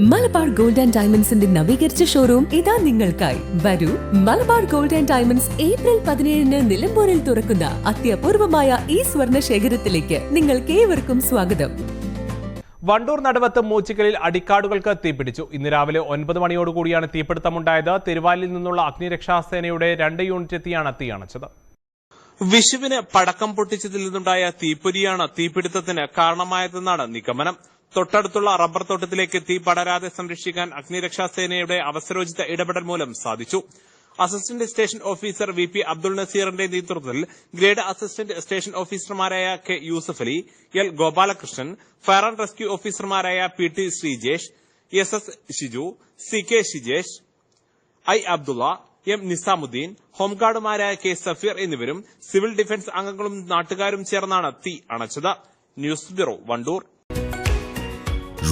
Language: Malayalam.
മലബാർ ഗോൾഡ് ആൻഡ് ഡയമണ്ട്സിന്റെ നവീകരിച്ച ഷോറൂം ഇതാ നിങ്ങൾക്കായി. വരൂ Malabar gold and diamonds April പതിനേഴിന് നിലമ്പൂരിൽ തുറക്കുന്ന അത്യപൂർവമായ ഈ സ്വർണ ശേഖരത്തിലേക്ക് നിങ്ങൾക്ക് ഏവർക്കും സ്വാഗതം. വണ്ടൂർ നടുവത്ത് മൂച്ചിക്കലിൽ അടിക്കാടുകൾക്ക് തീപിടിച്ചു. ഇന്ന് രാവിലെ ഒൻപത് മണിയോടുകൂടിയാണ് തീപിടുത്തമുണ്ടായത്. തിരുവാലിൽ നിന്നുള്ള അഗ്നിരക്ഷാസേനയുടെ രണ്ട് യൂണിറ്റ് എത്തിയാണ് തീ അണച്ചത് വിഷുവിന് പടക്കം പൊട്ടിച്ചതിൽ നിന്നുണ്ടായ തീപ്പൊരിയാണ് തീപിടുത്തത്തിന് കാരണമായതെന്നാണ് നിഗമനം. തൊട്ടടുത്തുള്ള റബ്ബർ തോട്ടത്തിലേക്ക് തീ പടരാതെ സംരക്ഷിക്കാൻ അഗ്നിരക്ഷാസേനയുടെ അവസരോചിത ഇടപെടൽ മൂലം സാധിച്ചു. Assistant station officer V P Abdul നസീറിന്റെ നേതൃത്വത്തിൽ ഗ്രേഡ് അസിസ്റ്റന്റ് സ്റ്റേഷൻ ഓഫീസർമാരായ K Yusuf Ali L Gopalakrishnan fire and rescue ഓഫീസർമാരായ P T Sreejesh S S Shiju C K Shijesh I Abdulla M Nizamuddin ഹോംഗാർഡുമാരായ K Safeer എന്നിവരും സിവിൽ ഡിഫൻസ് അംഗങ്ങളും നാട്ടുകാരും ചേർന്നാണ് തീ അണച്ചത്. News bureau Wandoor.